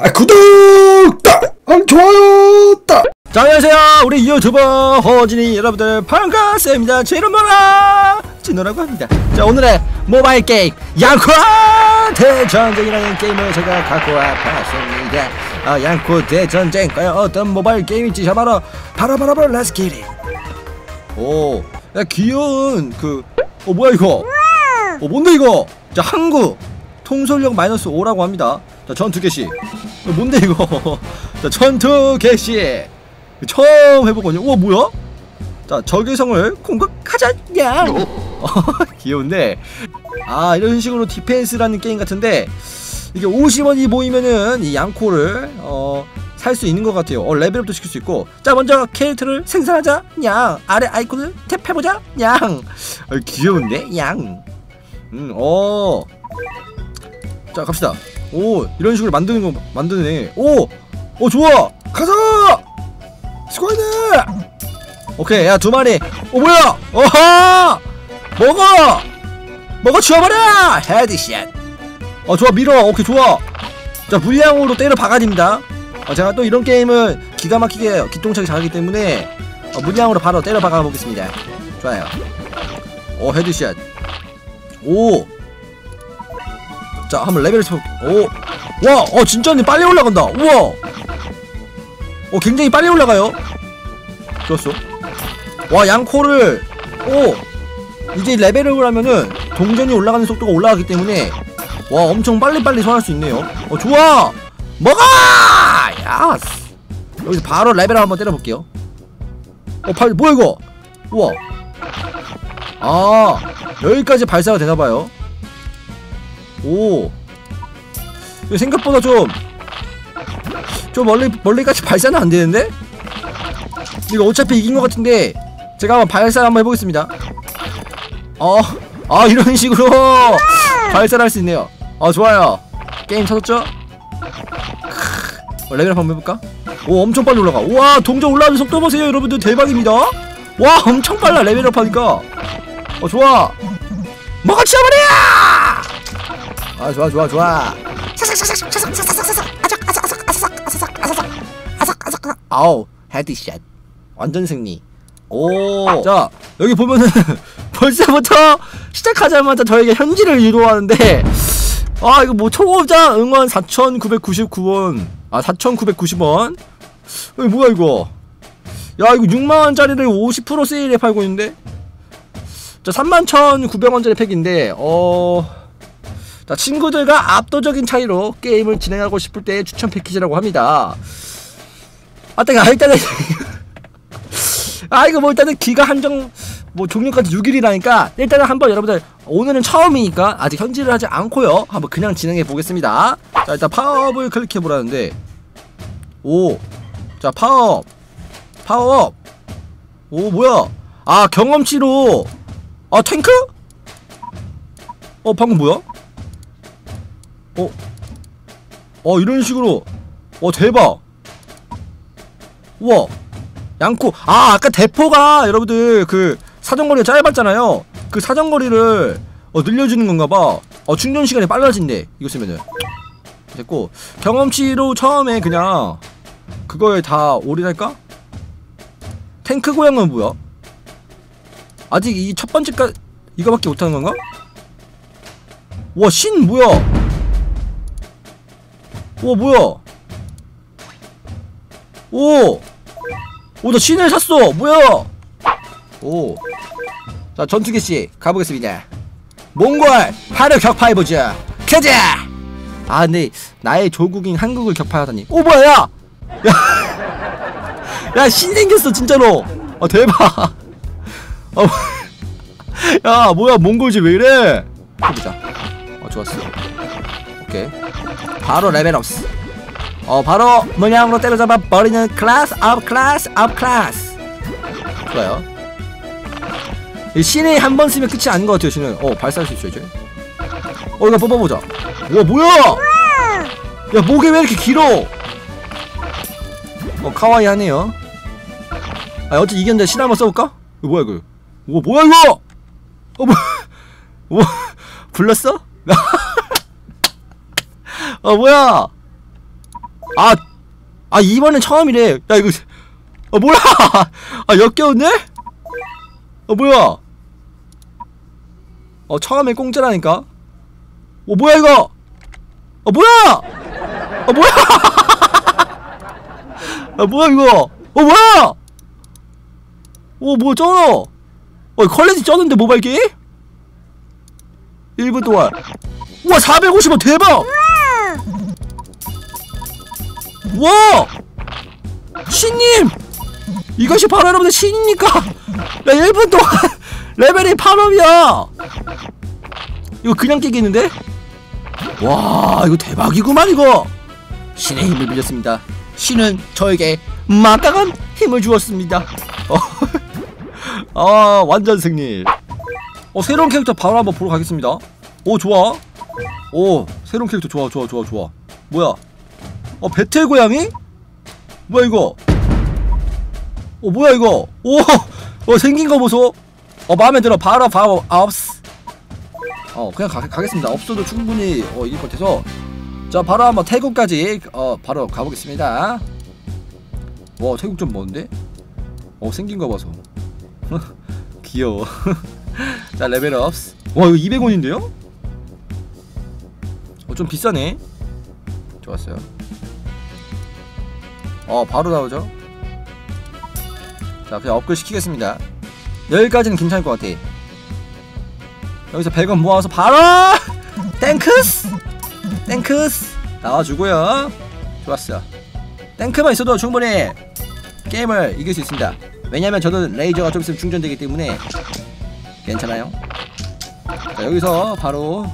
아 구독! 딱! 아, 좋아요! 딱! 자 안녕하세요. 우리 유튜버 허진이 여러분들 반갑습니다. 제 이름 뭐라? 진호라고 합니다. 자 오늘의 모바일 게임 양코 대전쟁이라는 게임을 제가 갖고 와봤습니다. 아 양코 대전쟁 과연 어떤 모바일 게임일지 자 바로 바로 바로 바로 렛츠 기릿 오 야, 귀여운 그 어 뭐야 이거? 어 뭔데 이거? 자 항구 통솔력 마이너스 5라고 합니다 자 전투 개시 어, 뭔데 이거 자 전투 개시 처음 해보거든요 우와 뭐야 자 적외성을 공격하자 냥 어, 귀여운데 아 이런 식으로 디펜스라는 게임 같은데 이게 50원이 모이면은 이 양코를 어 살 수 있는 것 같아요. 어, 레벨업도 시킬 수 있고. 자, 먼저 캐릭터를 생산하자. 냥. 아래 아이콘을 탭해보자. 냥. 어, 귀여운데? 양. 음, 어. 자, 갑시다. 오, 이런 식으로 만드는 거, 만드네. 오! 오, 좋아! 가자! 스쿼드! 오케이, 야, 두 마리. 오, 뭐야! 어하! 먹어! 먹어 치워버려! 헤드샷. 어, 좋아, 밀어. 오케이, 좋아. 자, 물량으로 때려 박아야 됩니다. 어, 제가 또 이런 게임은 기가 막히게 기똥차게 잘하기 때문에 어, 물량으로 바로 때려 박아 보겠습니다. 좋아요. 오, 헤드샷. 오! 자, 한번 레벨을 쳐. 오! 와! 어, 진짜네. 빨리 올라간다. 우와! 어, 굉장히 빨리 올라가요. 좋았어. 와, 양코를, 오! 이제 레벨업을 하면은 동전이 올라가는 속도가 올라가기 때문에 와, 엄청 빨리빨리 소환할 수 있네요. 어, 좋아! 먹어! 야스! 여기서 바로 레벨업 한번 때려볼게요. 어, 발, 뭐야, 이거? 우와. 아, 여기까지 발사가 되나봐요. 오. 생각보다 좀, 좀 멀리, 멀리까지 발사는 안 되는데? 이거 어차피 이긴 것 같은데, 제가 한번 발사 한번 해보겠습니다. 어, 아, 이런 식으로 발사를 할 수 있네요. 아, 좋아요. 게임 찾았죠? 크, 레벨 한번 해볼까? 오, 엄청 빨리 올라가. 우와, 동전 올라가는 속도 보세요, 여러분들. 대박입니다. 와, 엄청 빨라, 레벨업 하니까. 어, 좋아. 아 좋아 좋아 좋아. 아우 헤드샷. 완전 승리. 오자 여기 보면은 벌써부터 시작하자마자 저에게 현질을 유도하는데 아 이거 뭐 초보자? 응원 4,999원. 아 4,990원. 이거 뭐야 이거? 야 이거 6만원짜리를 50% 세일에 팔고 있는데? 자 31,900원짜리 팩인데 어... 자, 친구들과 압도적인 차이로 게임을 진행하고 싶을 때 추천 패키지라고 합니다. 아, 내가 일단은 아 이거 뭐 일단은 기가 한정 뭐 종료까지 6일이라니까 일단은 한번 여러분들 오늘은 처음이니까 아직 현질을 하지 않고요. 한번 그냥 진행해 보겠습니다. 자 일단 파업을 클릭해 보라는데. 오 자 파업. 파업. 오 뭐야? 아 경험치로. 아 탱크? 어 방금 뭐야? 어? 어 이런 식으로 어 대박 우와 양코 아 아까 대포가 여러분들 그 사정거리가 짧았잖아요 그 사정거리를 어 늘려주는 건가봐 어 충전 시간이 빨라진대 이거 쓰면은 됐고 경험치로 처음에 그냥 그거에 다 올인할까? 탱크 고양은 뭐야? 아직 이 첫 번째까 이거밖에 못하는 건가? 와 신 뭐야? 오 뭐야? 오! 오, 나 신을 샀어! 뭐야! 오. 자, 전투 개시 가보겠습니다. 몽골! 파를 격파해보자! 가자! 아, 근데, 나의 조국인 한국을 격파하다니. 오, 뭐야, 야! 야! 야, 신 생겼어, 진짜로! 아, 대박! 어, 야, 뭐야, 몽골지 왜 이래? 해보자. 어, 좋았어. 오케이. 바로 레벨업스 어 바로 문양으로 때려잡아 버리는 클래스 업 클래스 업 클래스. 좋아요. 이 신이 한 번 쓰면 끝이 아닌 것 같아요 신은. 어 발사할 수 있어 이제. 어 이거 뽑아보자. 와 뭐야? 야 목이 왜 이렇게 길어? 어 카와이 하네요. 아 어째 이겼는데 신 한번 써볼까? 이거 뭐야 이거? 오 뭐야 이거? 어 뭐, 뭐 불렀어? 어 뭐야 아, 아 이번엔 처음이래. 야 이거, 어 뭐야? 아 역겨운데? 어 뭐야? 어 처음에 공짜라니까. 어 뭐야 이거? 어 뭐야? 어 뭐야? 아 뭐야 이거? 어 뭐야? 어 뭐야 쩔어? 어 퀄리티 쩌는데 모바일 게임? 1분 동안 우와 450원 대박! 와! 신님! 이것이 바로 여러분들 신입니까? 야 1분 동안 레벨이 8업이야! 이거 그냥 깨겠는데? 와 이거 대박이구만 이거! 신의 힘을 빌렸습니다 신은 저에게 막강한 힘을 주었습니다 어. 아 완전 승리 어 새로운 캐릭터 바로 한번 보러 가겠습니다 오 좋아 오 새로운 캐릭터 좋아 좋아 좋아 좋아 뭐야 어 배틀 고양이? 뭐야 이거? 어 뭐야 이거? 오 어, 생긴 거 보소. 어 마음에 들어. 바로 바로 아홉스. 어 그냥 가, 가겠습니다. 없어도 충분히 어 이길 것 같아서. 자 바로 한번 태국까지 어 바로 가보겠습니다. 와 태국 좀 먼데? 어 생긴 거 봐서. 귀여워. 자 레벨업 와 이거 200원인데요? 어 좀 비싸네. 좋았어요 어 바로 나오죠. 자 그냥 업글 시키겠습니다. 여기까지는 괜찮을 것 같아. 여기서 100원 모아서 바로! 땡크스! 땡크스! 나와주고요. 좋았어. 땡크만 있어도 충분히 게임을 이길 수 있습니다. 왜냐면 저는 레이저가 좀 있으면 충전되기 때문에 괜찮아요. 자 여기서 바로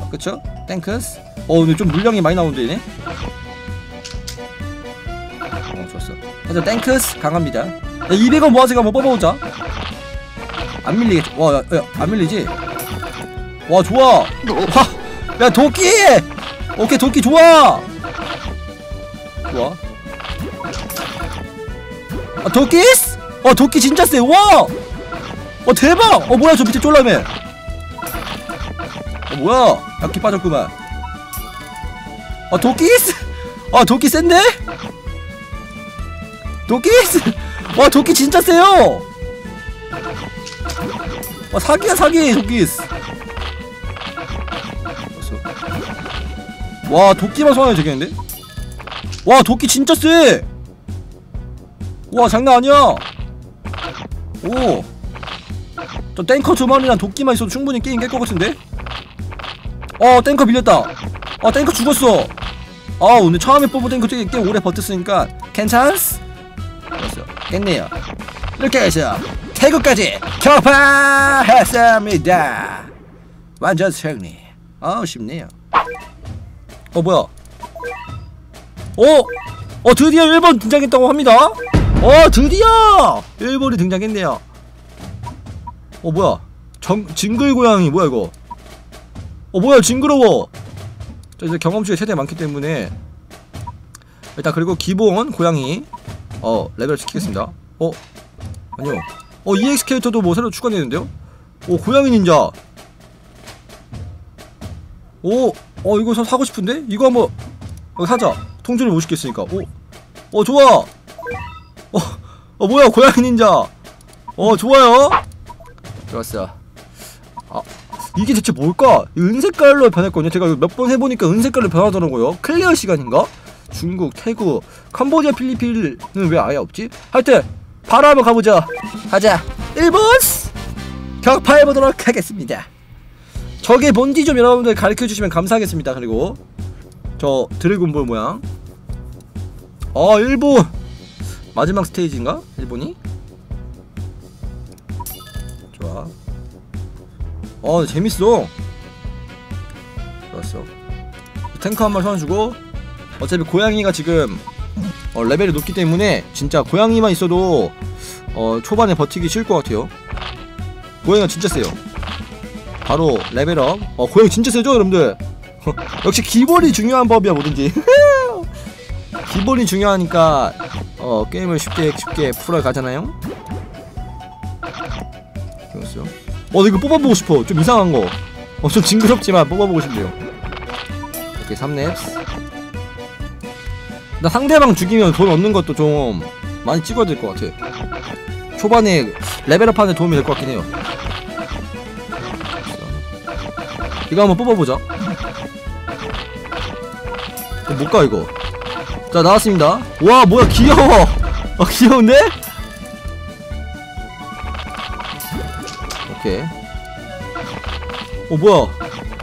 어, 그쵸? 땡크스? 어 근데 좀 물량이 많이 나오는데 얘네 그래서 땡크스 강합니다 야, 200원 모아서 한번 뽑아보자 안 밀리겠지 와, 야, 야, 안 밀리지? 와 좋아 와, 야 도끼 오케이 도끼 좋아 좋아 아 도끼스? 어 도끼 진짜 세 와! 어 대박! 어 뭐야 저 밑에 쫄라매 어 뭐야 약기 빠졌구만 어 도끼스? 아 도끼 센데? 도끼스? 와 도끼 진짜 세요 와 사기야 사기 도끼스 와 도끼만 소환해도 되겠는데? 와 도끼 진짜 세! 와 장난 아니야 오! 저 탱커 두 마리랑 도끼만 있어도 충분히 게임 깰 것 같은데? 어 탱커 밀렸다 어 탱커 죽었어 아 오늘 처음에 뽑은 탱커 되게 꽤 오래 버텼으니까 괜찮스? 깼네요. 이렇게 해서 태국까지 격파했습니다. 완전 승리. 아 쉽네요. 어 뭐야? 어? 어 드디어 1번 등장했다고 합니다. 어 드디어 1번이 등장했네요. 어 뭐야? 정, 징글 고양이 뭐야 이거? 어 뭐야 징그러워. 자 이제 경험치가 최대 많기 때문에. 일단 그리고 기본 고양이 어 레벨 시키겠습니다. 어? 아니요. 어 EX 캐릭터도 뭐 새로 추가되는데요? 오 고양이 닌자. 오 어 이거 사, 사고 싶은데? 이거 한번 어, 사자. 통조를 못 시켰으니까. 오, 어 좋아. 어, 어 뭐야 고양이 닌자. 어 좋아요. 좋았어 아 이게 대체 뭘까? 은색깔로 변했거든요. 제가 몇 번 해보니까 은색깔로 변하더라고요. 클리어 시간인가 중국 태국 캄보디아 필리핀은 왜 아예 없지? 하여튼 바로 한번 가보자 가자. 일본! 격파해 보도록 하겠습니다. 저게 뭔지 좀 여러분들 가르쳐 주시면 감사하겠습니다. 그리고 저 드래곤볼 모양. 어 일본! 마지막 스테이지인가? 일본이? 좋아. 어 재밌어. 좋았어. 탱커 한 마리 선주고 어차피 고양이가 지금 어, 레벨이 높기 때문에 진짜 고양이만 있어도 어, 초반에 버티기 쉬울 것 같아요. 고양이가 진짜 세요. 바로 레벨업. 어 고양이 진짜 세죠 여러분들? 역시 기본이 중요한 법이야 뭐든지. 기본이 중요하니까 어 게임을 쉽게 쉽게 풀어가잖아요? 좋았어요. 어 이거 뽑아보고 싶어. 좀 이상한 거어좀 징그럽지만 뽑아보고 싶네요. 오케이 3렙 나 상대방 죽이면 돈 얻는 것도 좀 많이 찍어야 될 것 같아. 초반에 레벨업하는 데 도움이 될 것 같긴 해요. 이거 한번 뽑아보자. 못가 이거. 자 나왔습니다. 와 뭐야 귀여워. 어 귀여운데? 오케이. 어 뭐야.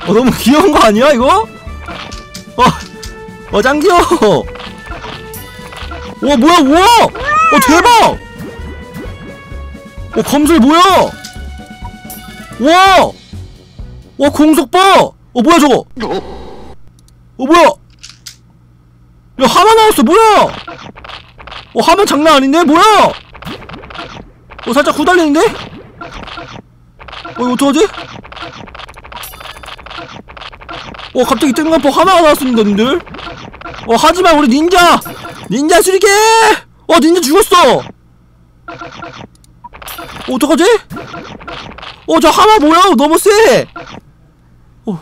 어 너무 귀여운 거 아니야 이거? 어, 어, 짱 귀여워. 와, 뭐야, 우와! 어, 대박! 어, 검술 뭐야? 와! 와, 공속 봐! 어, 뭐야, 저거? 어, 뭐야? 야, 하마 나왔어, 뭐야? 어, 하마 장난 아닌데? 뭐야? 어, 살짝 후달리는데? 어, 이거 어떡하지? 어 갑자기 뜬금포 하나가 나왔습니다 님들 어 하지만 우리 닌자 닌자 수리개! 어 닌자 죽었어! 어, 어떡하지? 어 저 하마 뭐야? 너무 세! 어, 어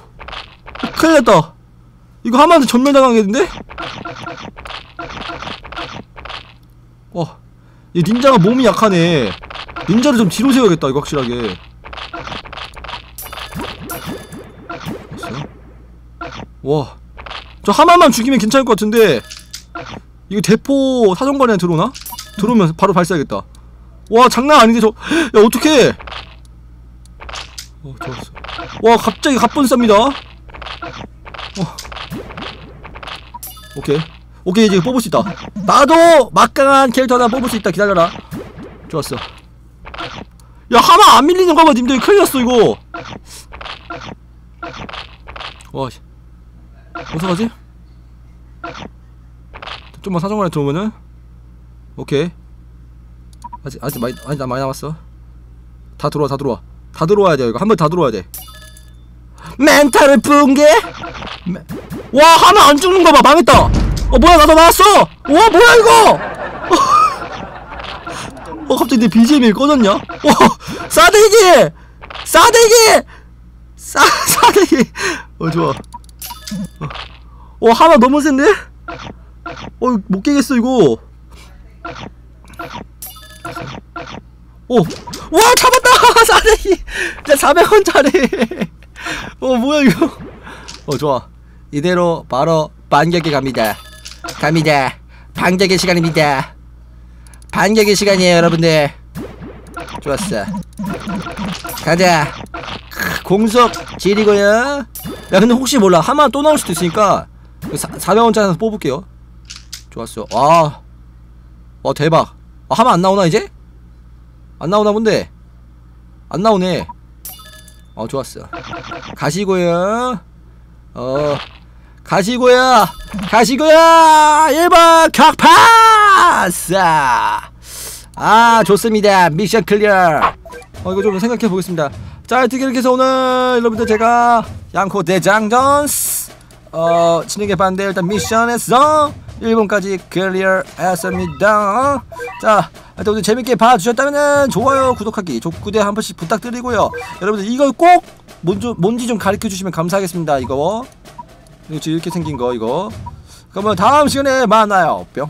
큰일났다. 이거 하마한테 전멸당하겠는데? 어, 이 닌자가 몸이 약하네. 닌자를 좀 뒤로 세워야겠다 이거 확실하게. 됐어? 와, 저 하나만 죽이면 괜찮을 것 같은데 이거 대포 사정거리에 들어오나? 들어오면 바로 발사하겠다. 와, 장난 아닌데 저, 야 어떡해? 어, 좋았어. 와, 갑자기 갑분 쌉니다. 어. 오케이, 오케이 이제 뽑을 수 있다. 나도 막강한 캐릭터 하나 뽑을 수 있다. 기다려라. 좋았어. 야, 하나 안 밀리는 거봐, 님들 큰일 났어 이거. 와, 씨. 어떡하지? 좀만 사정관에 들어오면은? 오케이. 아직 아직 많이 아직 나 많이 남았어. 다 들어와 다 들어와. 다 들어와야 돼 이거. 한 번 다 들어와야 돼. 멘탈을 붕괴 메... 와 하나 안 죽는 거봐. 망했다. 어 뭐야 나도 나왔어. 와 뭐야 이거. 어 갑자기 내 BGM이 꺼졌냐? 어 싸대기! 싸대기! 싸 싸대기! 어 좋아. 어, 어 하나 너무 센데? 어, 못 깨겠어, 이거. 오, 와, 잡았다! 사대기! 야, 400원짜리! 어, 뭐야, 이거. 어, 좋아. 이대로 바로 반격에 갑니다. 갑니다. 반격의 시간입니다. 반격의 시간이에요, 여러분들. 좋았어. 가자. 크, 공속 지리고요. 야, 근데 혹시 몰라. 하마 또 나올 수도 있으니까 400원짜리 뽑을게요. 좋았어. 와. 와, 대박. 아, 하마 안 나오나, 이제? 안 나오나 본데. 안 나오네. 어, 좋았어. 가시고요. 어. 가시고요. 가시고요. 1번 격파스. 아, 좋습니다. 미션 클리어. 어, 이거 좀 생각해 보겠습니다. 자, 어떻게 이렇게 해서 오늘 여러분들 제가 양코 대장전스 어, 진행해 봤는데 일단 미션에서 1번까지 클리어 했습니다. 자, 하여튼 오늘 재밌게 봐주셨다면 좋아요, 구독하기, 족구대 한 번씩 부탁드리고요. 여러분들 이걸 꼭 뭔지, 뭔지 좀 가르쳐 주시면 감사하겠습니다. 이거. 이거 이렇게 생긴 거 이거. 그러면 다음 시간에 만나요. 뿅.